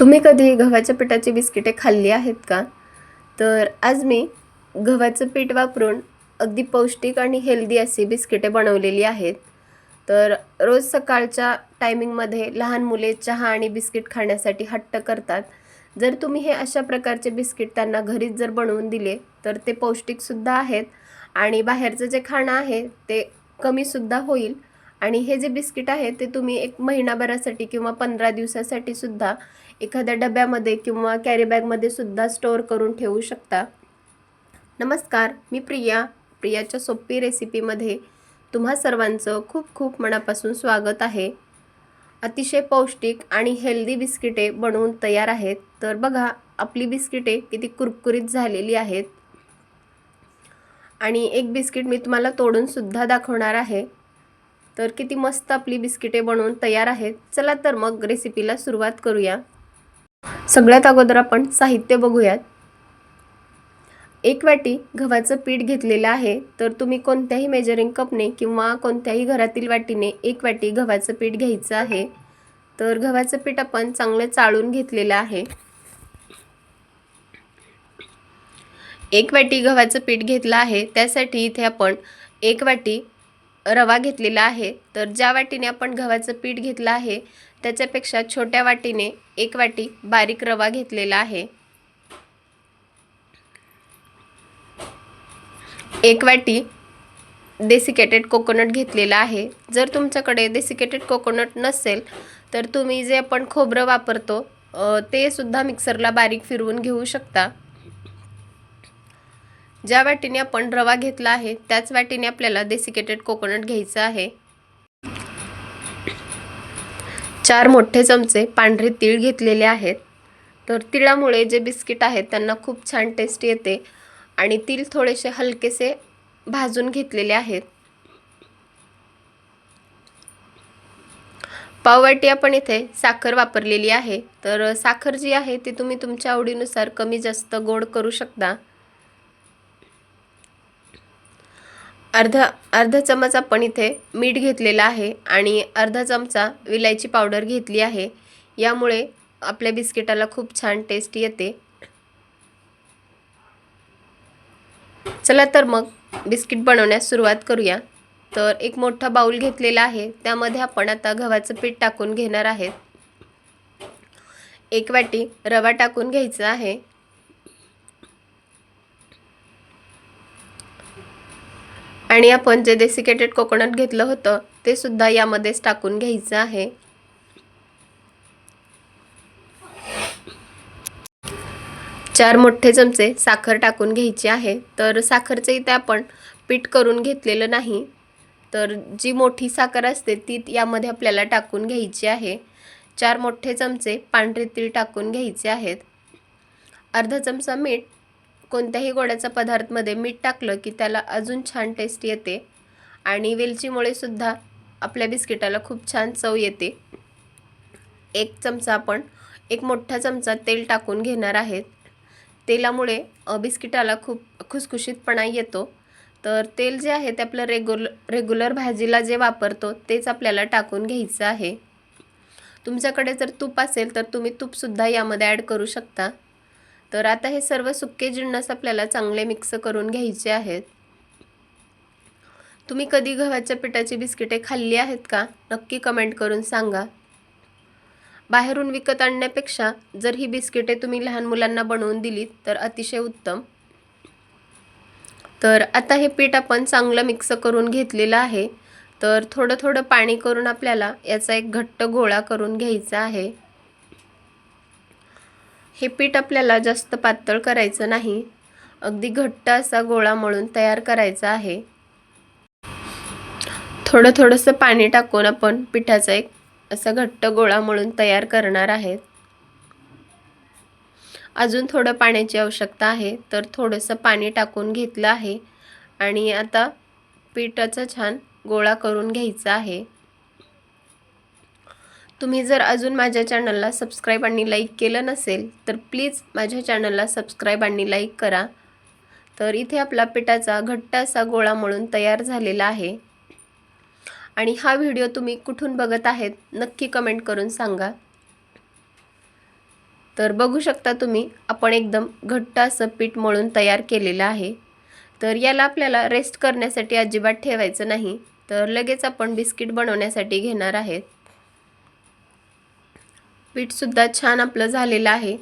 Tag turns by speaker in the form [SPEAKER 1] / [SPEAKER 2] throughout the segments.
[SPEAKER 1] तुम्ही कधी गव्हाच्या पिठाची बिस्किटे खाल्ली आहेत का? तर आज मी गव्हाचं पीठ वापरून अगदी पौष्टिक आणि हेल्दी अशी बिस्किटे बनवलेली आहेत. तर रोज सकाळच्या टायमिंगमध्ये लहान मुले चहा आणि बिस्किट खाण्यासाठी हट्ट करतात. जर तुम्ही हे अशा प्रकारचे बिस्किट त्यांना घरीच जर बनवून दिले तर ते पौष्टिकसुद्धा आहेत आणि बाहेरचं जे खाणं आहे ते कमीसुद्धा होईल. आणि हे जे बिस्किट आहे ते तुम्ही एक महिनाभरासाठी किंवा पंधरा दिवसासाठी सुद्धा एखाद्या डब्यामध्ये किंवा कॅरीबॅगमध्ये सुद्धा स्टोअर करून ठेवू शकता. नमस्कार मी प्रिया. प्रियाच्या सोपी रेसिपीमध्ये तुम्हा सर्वांचं खूप खूप मनापासून स्वागत आहे. अतिशय पौष्टिक आणि हेल्दी बिस्किटे बनवून तयार आहेत. तर बघा आपली बिस्किटे किती कुरकुरीत झालेली आहेत. आणि एक बिस्किट मी तुम्हाला तोडूनसुद्धा दाखवणार आहे. तर किती मस्त आपली बिस्किटे बनवून तयार आहेत. चला तर मग रेसिपीला सुरुवात करूया. सगळ्यात अगोदर आपण साहित्य बघूयात. एक वाटी गव्हाचं पीठ घेतलेलं आहे तर तुम्ही कोणत्याही मेजरिंग कपने किंवा कोणत्याही घरातील वाटीने एक वाटी गव्हाचं पीठ घ्यायचं आहे. तर गव्हाचं पीठ आपण चांगलं चाळून घेतलेलं आहे. एक वाटी गव्हाचं पीठ घेतलं आहे त्यासाठी इथे आपण एक वाटी रवा घेतलेला आहे. तर ज्या वाटीने आपण गव्हाचं पीठ घेतलं आहे त्याच्यापेक्षा छोट्या वाटीने एक वाटी बारीक रवा घेतलेला आहे. एक वाटी डेसिकेटेड कोकोनट घेतलेला आहे. जर तुमच्याकडे डेसिकेटेड कोकोनट नसेल तर तुम्ही जे आपण खोबरं वापरतो ते सुद्धा मिक्सरला बारीक फिरवून घेऊ शकता. ज्या वाटीने आपण रवा घेतला आहे त्याच वाटीने आपल्याला डेसिकेटेड कोकोनट घ्यायचं आहे. चार मोठे चमचे पांढरे तीळ घेतलेले आहेत. तर तिळामुळे जे बिस्किट आहेत त्यांना खूप छान टेस्ट येते. आणि तीळ थोडेसे हलकेसे भाजून घेतलेले आहेत. पाववाटी आपण इथे साखर वापरलेली आहे. तर साखर जी आहे ती तुम्ही तुमच्या आवडीनुसार कमी जास्त गोड करू शकता. अर्धा अर्धा चमच आपण इथे मीठ घेतलेला आहे आणि अर्धा चमचा विलायची पावडर घेतली आहे. यामुळे आपल्या बिस्किटाला खूप छान टेस्ट येते. चला तर मग बिस्किट बनवण्यास सुरुवात करूया. तर एक मोठा बाऊल घेतलेला आहे. त्यामध्ये आपण आता गव्हाचं पीठ टाकून घेणार आहेत एक वाटी रवा टाकून घ्यायचा आहे. आणि आपण जे डेसिकेटेड कोकोनट घेतलं होतं ते सुद्धा यामध्येच टाकून घ्यायचं आहे. चार मोठे चमचे साखर टाकून घ्यायची आहे. तर साखरचं इथे आपण पीठ करून घेतलेलं नाही. तर जी मोठी साखर असते ती यामध्ये आपल्याला टाकून घ्यायची आहे. चार मोठे चमचे पांढरे तीळ टाकून घ्यायचे आहेत. अर्धा चमचा मीठ कोणत्याही गोड्याचा पदार्थमध्ये मीठ टाकलं की त्याला अजून छान टेस्ट येते. आणि वेलचीमुळे सुद्धा आपल्या बिस्किटाला खूप छान चव येते. एक चमचा आपण एक मोठा चमचा तेल टाकून घेणार आहेत. तेलामुळे बिस्किटाला खूप खुसखुशीतपणा येतो. तर तेल जे आहे ते आपलं रेग्युल रेग्युलर भाजीला जे वापरतो तेच आपल्याला टाकून घ्यायचं आहे. तुमच्याकडे जर तूप असेल तर तुम्ही तूपसुद्धा यामध्ये ॲड करू शकता. तर आता हे सर्व सुके जिन्नस आपल्याला चांगले मिक्स करून घ्यायचे आहेत. तुम्ही कधी गव्हाच्या पिठाची बिस्किटे खाल्ली आहेत का? नक्की कमेंट करून सांगा. बाहेरून विकत आणण्यापेक्षा जर ही बिस्किटे तुम्ही लहान मुलांना बनवून दिलीत तर अतिशय उत्तम. तर आता हे पीठ आपण चांगलं मिक्स करून घेतलेलं आहे. तर थोडं थोडं पाणी करून आपल्याला याचा एक घट्ट गोळा करून घ्यायचा आहे. हे पीठ आपल्याला जास्त पातळ करायचं नाही. अगदी घट्ट असा गोळा मळून तयार करायचा आहे. थोडं थोडंसं पाणी टाकून आपण पिठाचा एक असा घट्ट गोळा मळून तयार करणार आहेत. अजून थोडं पाण्याची आवश्यकता आहे तर थोडंसं पाणी टाकून घेतलं आहे आणि आता पिठाचा छान गोळा करून घ्यायचा आहे. तुम्ही जर अजून माझ्या चॅनलला सबस्क्राईब आणि लाईक केलं नसेल तर प्लीज माझ्या चॅनलला सबस्क्राईब आणि लाईक करा. तर इथे आपला पिठाचा घट्ट असा गोळा मळून तयार झालेला आहे. आणि हा व्हिडिओ तुम्ही कुठून बघत आहेत नक्की कमेंट करून सांगा. तर बघू शकता तुम्ही आपण एकदम घट्ट असं पीठ मळून तयार केलेलं आहे. तर याला आपल्याला रेस्ट करण्यासाठी अजिबात ठेवायचं नाही. तर लगेच आपण बिस्किट बनवण्यासाठी घेणार आहेत. पीठसुद्धा छान आपलं झालेलं आहे.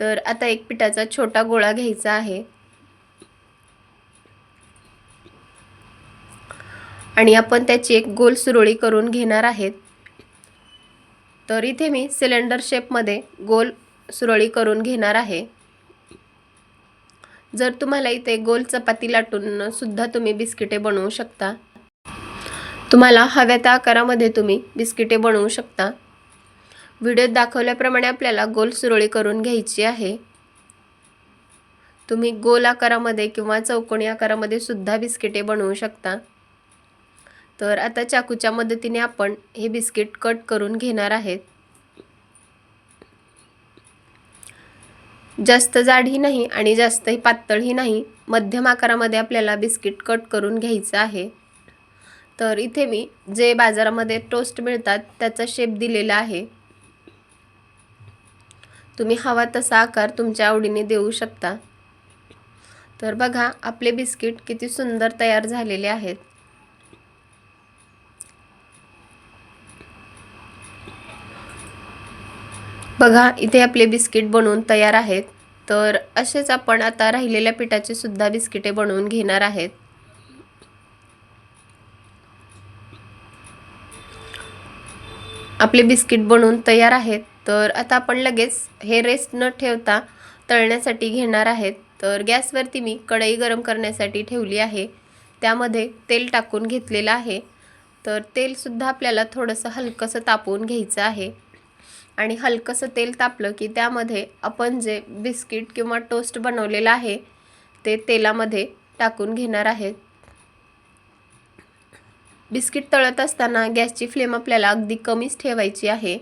[SPEAKER 1] तर आता एक पिठाचा छोटा गोळा घ्यायचा आहे. आणि आपण त्याची एक गोल सुरळी करून घेणार आहेत. तर इथे मी सिलेंडर शेपमध्ये गोल सुरळी करून घेणार आहे. जर तुम्हाला इथे गोल चपाती लाटून सुद्धा तुम्ही बिस्किटे बनवू शकता. तुम्हाला हव्या त्या आकारामध्ये तुम्ही बिस्किटे बनवू शकता. व्हिडिओत दाखवल्याप्रमाणे आपल्याला गोल सुरळी करून घ्यायची आहे. तुम्ही गोल आकारामध्ये किंवा चौकोनी आकारामध्ये सुद्धा बिस्किटे बनवू शकता. तर आता चाकूच्या मदतीने आपण हे बिस्किट कट करून घेणार आहेत. जास्त जाडही नाही आणि जास्तही पातळही नाही मध्यम आकारामध्ये आपल्याला बिस्किट कट करून घ्यायचं आहे. तर इथे मी जे बाजारामध्ये टोस्ट मिळतात त्याचा शेप दिलेला आहे. तुम्ही हवा तसा आकार तुमच्या आवडीने देऊ शकता. तर बघा आपले बिस्किट किती सुंदर तयार झालेले आहेत. बघा इथे आपले बिस्किट बनवून तयार आहेत. तर असेच आपण आता राहिलेल्या पिठाची सुद्धा बिस्किटे बनवून घेणार आहेत. आपले बिस्किट बनवून तयार आहेत. तर आता आपण लगेच हे रेस्ट न ठेवता तळण्यासाठी घेणार आहेत. तर गॅसवरती मी कढई गरम करण्यासाठी ठेवली आहे. त्यामध्ये तेल टाकून घेतलेलं आहे. तर तेलसुद्धा आपल्याला थोडंसं हलकंसं तापवून घ्यायचं आहे. आणि हलकंसं तेल तापलं की त्यामध्ये आपण जे बिस्किट किंवा टोस्ट बनवलेलं आहे ते तेलामध्ये टाकून घेणार आहेत. बिस्किट तळत असताना गॅसची फ्लेम आपल्याला अगदी कमीच ठेवायची आहे.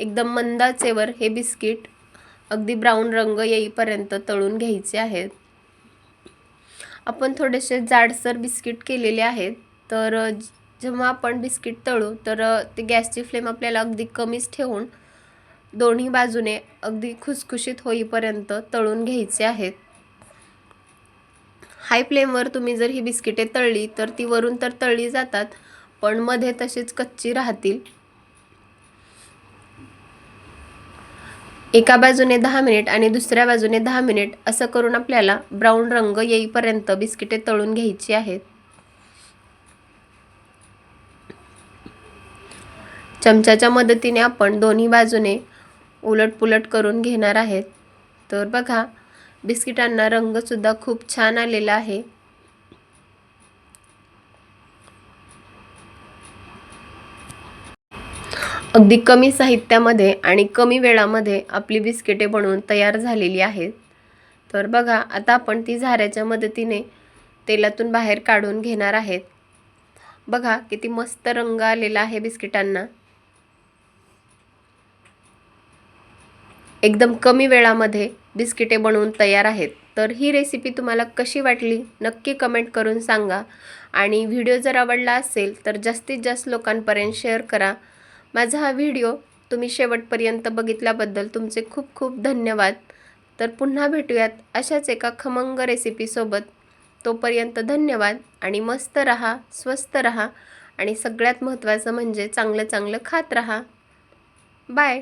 [SPEAKER 1] एकदम मंदाचेवर हे बिस्किट अगदी ब्राऊन रंग येईपर्यंत तळून घ्यायचे आहेत. आपण थोडेसे जाडसर बिस्किट केलेले आहेत. तर जेव्हा आपण बिस्किट तळू तर ते गॅसची फ्लेम आपल्याला अगदी कमीच ठेवून दोन्ही बाजूने अगदी खुसखुशीत होईपर्यंत तळून घ्यायचे आहेत. हाय फ्लेमवर तुम्ही जर ही बिस्किटे तळली तर ती वरून तर तळली जातात पण मध्ये तशीच कच्ची राहतील. एका बाजूने दहा मिनिट आणि दुसऱ्या बाजूने दहा मिनिट असं करून आपल्याला ब्राऊन रंग येईपर्यंत बिस्किटे तळून घ्यायची आहेत. चमच्याच्या मदतीने आपण दोन्ही बाजूने उलटपुलट करून घेणार आहेत. तर बघा बिस्किटांना रंगसुद्धा खूप छान आलेला आहे. अगदी कमी साहित्यामध्ये आणि कमी वेळामध्ये आपली बिस्किटे बनवून तयार झालेली आहेत. तर बघा आता आपण ती झाऱ्याच्या मदतीने तेलातून बाहेर काढून घेणार आहेत. बघा किती मस्त रंग आलेला आहे बिस्किटांना. एकदम कमी वेळामध्ये बिस्किटे बनवून तयार आहेत. तर ही रेसिपी तुम्हाला कशी वाटली नक्की कमेंट करून सांगा. आणि व्हिडिओ जर आवडला असेल तर जास्तीत जास्त लोकांपर्यंत शेअर करा. माझा हा व्हिडिओ तुम्ही शेवटपर्यंत बघितल्याबद्दल तुमचे खूप खूप धन्यवाद. तर पुन्हा भेटूयात अशाच एका खमंग रेसिपीसोबत तोपर्यंत धन्यवाद आणि मस्त रहा स्वस्त रहा आणि सगळ्यात महत्त्वाचं म्हणजे चांगलं चांगलं खात रहा. बाय